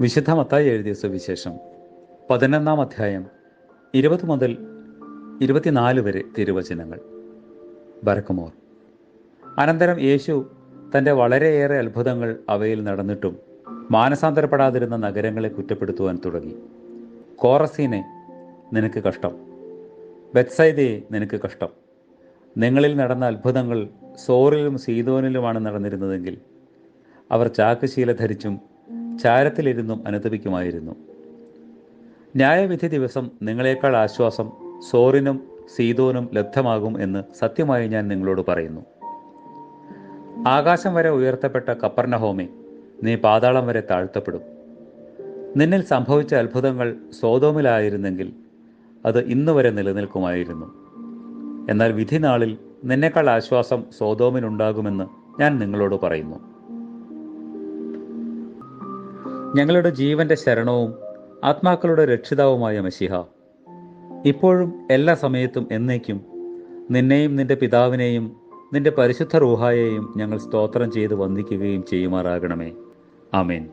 വിശുദ്ധ മത്തായി എഴുതിയ സുവിശേഷം പതിനൊന്നാം അധ്യായം ഇരുപത് മുതൽ ഇരുപത്തിനാല് വരെ തിരുവചനങ്ങൾ. ബരക്കുമോർ അനന്തരം യേശു തന്റെ വളരെയേറെ അത്ഭുതങ്ങൾ അവയിൽ നടന്നിട്ടും മാനസാന്തരപ്പെടാതിരുന്ന നഗരങ്ങളെ കുറ്റപ്പെടുത്തുവാൻ തുടങ്ങി. കോറസീനെ നിനക്ക് കഷ്ടം. ബെത്സൈദയെ നിനക്ക് കഷ്ടം. നിങ്ങളിൽ നടന്ന അത്ഭുതങ്ങൾ സോറിലും സീതോനിലുമാണ് നടന്നിരുന്നതെങ്കിൽ അവർ ചാക്കുശീല ധരിച്ചും ചാരത്തിലിരുന്നും അനുദപിക്കുമായിരുന്നു. ന്യായവിധി ദിവസം നിങ്ങളെക്കാൾ ആശ്വാസം സോറിനും സീതോനും ലബ്ധമാകും എന്ന് സത്യമായി ഞാൻ നിങ്ങളോട് പറയുന്നു. ആകാശം വരെ ഉയർത്തപ്പെട്ട കപ്പർണഹോമി നീ പാതാളം വരെ താഴ്ത്തപ്പെടും. നിന്നിൽ സംഭവിച്ച അത്ഭുതങ്ങൾ സോതോമിലായിരുന്നെങ്കിൽ അത് ഇന്നുവരെ നിലനിൽക്കുമായിരുന്നു. എന്നാൽ വിധിനാളിൽ നിന്നേക്കാൾ ആശ്വാസം സോതോമിനുണ്ടാകുമെന്ന് ഞാൻ നിങ്ങളോട് പറയുന്നു. ഞങ്ങളുടെ ജീവന്റെ ശരണവും ആത്മാക്കളുടെ രക്ഷിതാവുമായ മഷിഹ ഇപ്പോഴും എല്ലാ സമയത്തും എന്നേക്കും നിന്നെയും നിന്റെ പിതാവിനെയും നിന്റെ പരിശുദ്ധ റൂഹായെയും ഞങ്ങൾ സ്തോത്രം ചെയ്ത് വന്ദിക്കുകയും ചെയ്യുമാറാകണമേ. ആമേൻ.